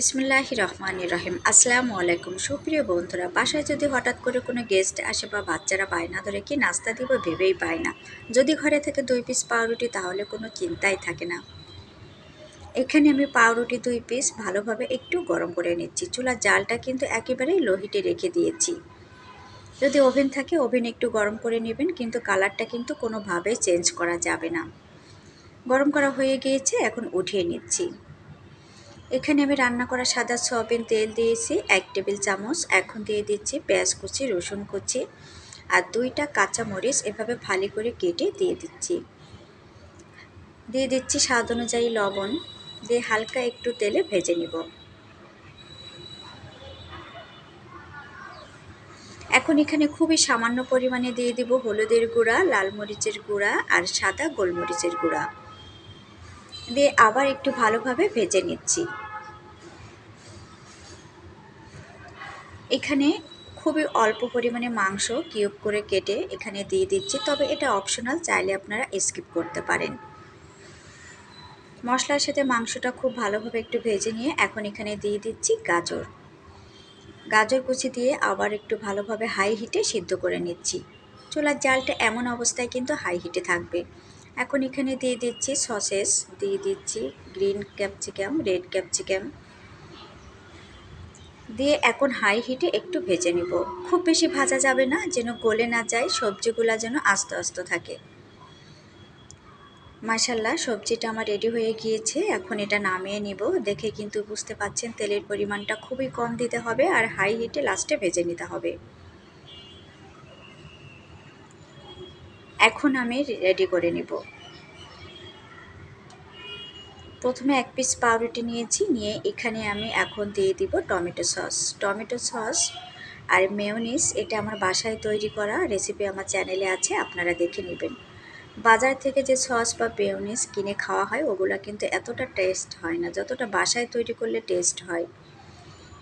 বিসমুল্লাহ রহমান রহিম। আসসালামু আলাইকুম। সুপ্রিয় বন্ধুরা, বাসায় যদি হঠাৎ করে কোনো গেস্ট আসে বা বাচ্চারা বায়না ধরে কি নাস্তা দিব ভেবেই পায় না। যদি ঘরে থেকে দুই পিস পাউরুটি, তাহলে কোনো চিন্তাই থাকে না। এখানে আমি পাউরুটি দুই পিস ভালোভাবে একটু গরম করে নিচ্ছি। চুলার জালটা কিন্তু একেবারেই লো হিটে রেখে দিয়েছি। যদি ওভেন থাকে, ওভেন একটু গরম করে নেবেন, কিন্তু কালারটা কিন্তু কোনোভাবেই চেঞ্জ করা যাবে না। গরম করা হয়ে গিয়েছে, এখন উঠিয়ে নিচ্ছি। এখানে আমি রান্না করা সাদা সয়াবিন তেল দিয়েছি, এক টেবিল চামচ। এখন দিয়ে দিচ্ছি পেঁয়াজ কুচি, রসুন কুচি আর দুইটা কাঁচা মরিচ এভাবে ফালি করে কেটে দিয়ে দিচ্ছি। দিয়ে দিচ্ছি স্বাদ অনুযায়ী লবণ। দিয়ে হালকা একটু তেলে ভেজে নিব। এখন এখানে খুবই সামান্য পরিমাণে দিয়ে দিব হলুদের গুঁড়া, লাল মরিচের গুঁড়া আর সাদা গোলমরিচের গুঁড়া। দিয়ে আবার একটু ভালোভাবে ভেজে নিচ্ছি। এখানে খুবই অল্প পরিমাণে মাংস কিউব করে কেটে এখানে দিয়ে দিচ্ছি। তবে এটা অপশনাল, চাইলে আপনারা স্কিপ করতে পারেন। মশলার সাথে মাংসটা খুব ভালোভাবে একটু ভেজে নিয়ে এখন এখানে দিয়ে দিচ্ছি গাজর। গাজর কুচি দিয়ে আবার একটু ভালোভাবে হাই হিটে সিদ্ধ করে নিচ্ছি। চুলার জালটা এমন অবস্থায় কিন্তু হাই হিটে থাকবে। এখন এখানে দিয়ে দিচ্ছি সসেস, দিয়ে দিচ্ছি গ্রিন ক্যাপসিকাম রেড ক্যাপসিকাম দিয়ে এখন হাই হিটে একটু ভেজে নিব। খুব বেশি ভাজা যাবে না, যেন গলে না যায়, সবজিগুলো যেন আস্তে আস্তে থাকে। মাসাল্লাহ সবজিটা আমার রেডি হয়ে গিয়েছে। এখন এটা নামিয়ে নিব। দেখে কিন্তু বুঝতে পাচ্ছেন, তেলের পরিমাণটা খুবই কম দিতে হবে আর হাই হিটে লাস্টে ভেজে নিতে হবে। এখন আমি রেডি করে নিব। প্রথমে এক পিস পাউরুটি নিয়েছি, নিয়ে এখানে আমি এখন দিয়ে দিব টমেটো সস। টমেটো সস আর মেয়নিস, এটা আমার বাসায় তৈরি করা রেসিপি আমার চ্যানেলে আছে, আপনারা দেখে নেবেন। বাজার থেকে যে সস বা মেয়নিস কিনে খাওয়া হয়, ওগুলো কিন্তু এতটা টেস্ট হয় না, যতটা বাসায় তৈরি করলে টেস্ট হয়।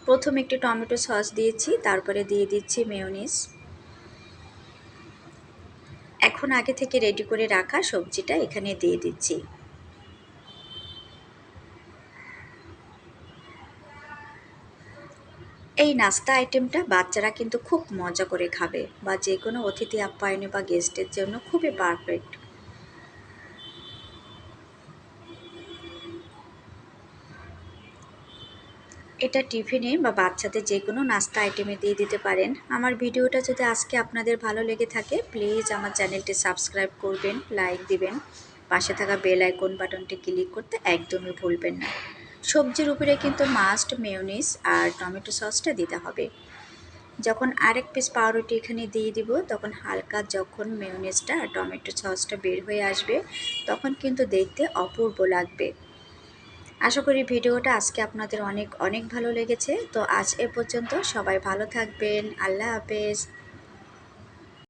প্রথম একটি টমেটো সস দিয়েছি, তারপরে দিয়ে দিচ্ছি মেয়নিস। এখন আগে থেকে রেডি করে রাখা সবজিটা এখানে দিয়ে দিচ্ছি। এই নাস্তা আইটেমটা বাচ্চারা কিন্তু খুব মজা করে খাবে বা যে কোনো অতিথি আপ্যায়নে বা গেস্টের জন্য খুবই পারফেক্ট এটা টিফিনে বা বাচ্চাদের যে কোনো নাস্তা আইটেমে দিয়ে দিতে পারেন। আমার ভিডিওটা যদি আজকে আপনাদের ভালো লেগে থাকে প্লিজ আমার চ্যানেলটি সাবস্ক্রাইব করবেন লাইক দিবেন। পাশে থাকা বেল আইকন বাটনটি ক্লিক করতে একদমই ভুলবেন না। সবজির উপরে কিন্তু মাস্ট মেয়নিস আর টমেটো সসটা দিতে হবে। যখন আরেক পিস পাউরুটি এখানে দিয়ে দিব, তখন হালকা যখন মেয়নিসটা আর টমেটো সসটা বের হয়ে আসবে, তখন কিন্তু দেখতে অপূর্ব লাগবে। আশা করি ভিডিওটা আজকে আপনাদের অনেক অনেক ভালো লেগেছে। তো আজ এ পর্যন্ত সবাই ভালো থাকবেন। আল্লাহ হাফেজ।